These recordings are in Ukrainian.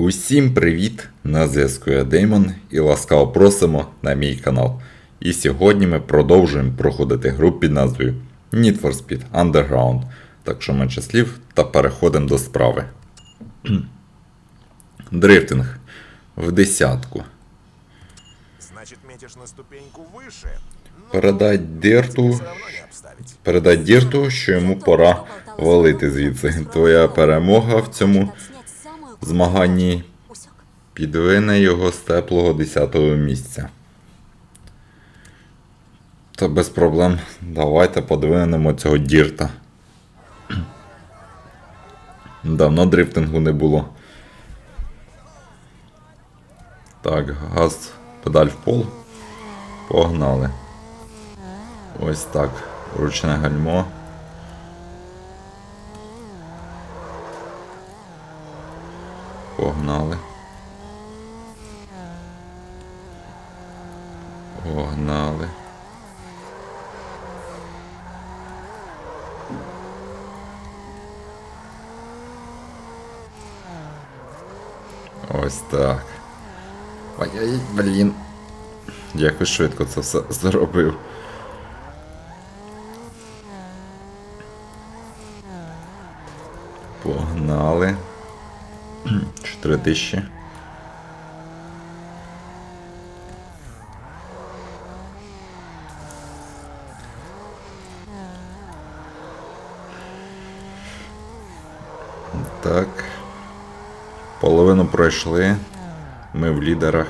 Усім привіт! На зв'язку я Деймон і ласкаво просимо на мій канал. І сьогодні ми продовжуємо проходити гру під назвою Need for Speed Underground. Так що менше слів та переходимо до справи. Дрифтинг в десятку. Значит, метишь на ступеньку выше. но Передай Дирту, передай Дірту, що йому пора валити звідси. Твоя перемога в цьому змаганні підвине його з теплого 10-го місця. Та без проблем. Давайте подвинемо цього дірта. Давно дрифтингу не було. Так, газ, педаль в пол. Погнали. Ось так. Ручне гальмо. Погнали. Погнали. Ось так. Ай-яй, блін. Якось швидко це все зробив. Погнали. 4 тисячі. Так. Половину пройшли. Ми в лідерах.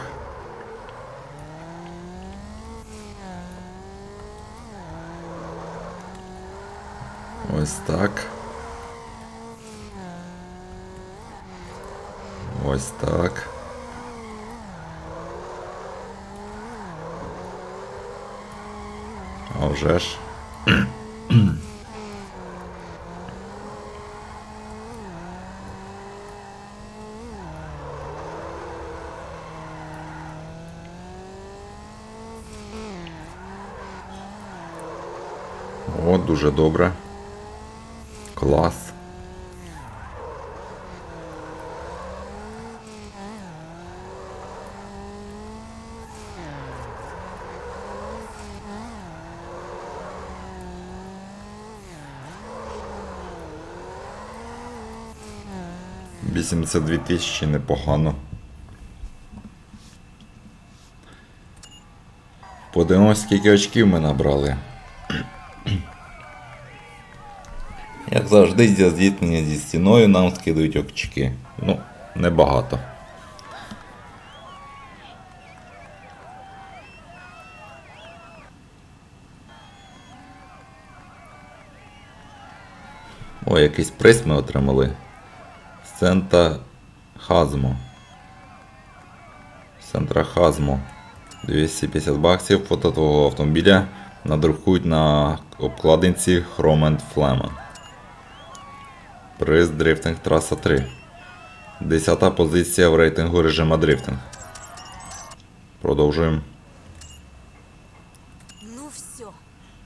Ось так. Ось так. А вже ж. О, дуже добре. Клас. Вісімдесят дві тисячі непогано. Подивимось, скільки очків ми набрали. Як завжди, за зіткнення зі стіною нам скидують очки. Ну, небагато. О, якийсь приз ми отримали. Сента Хазмо. Сентра Хазмо. 250 баксів. Фото твого автомобіля надрукують на обкладинці Chrome and Flamen. Приз Дрифтинг Траса 3. Десята позиція в рейтингу режима дрифтинг. Продовжуємо. Ну все.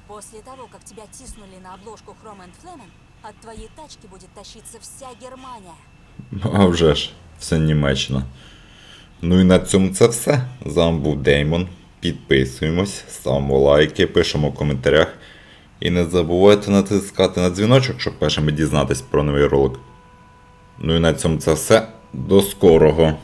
После того, как тебя тиснули на обложку Chrome and Flemen, от твоей тачки будет тащиться вся Германия. А вже ж, все Німеччина. Ну і на цьому це все. З вами був Деймон. Підписуємось, ставимо лайки, пишемо в коментарях. І не забувайте натискати на дзвіночок, щоб першими дізнатись про новий ролик. Ну і на цьому це все. До скорого!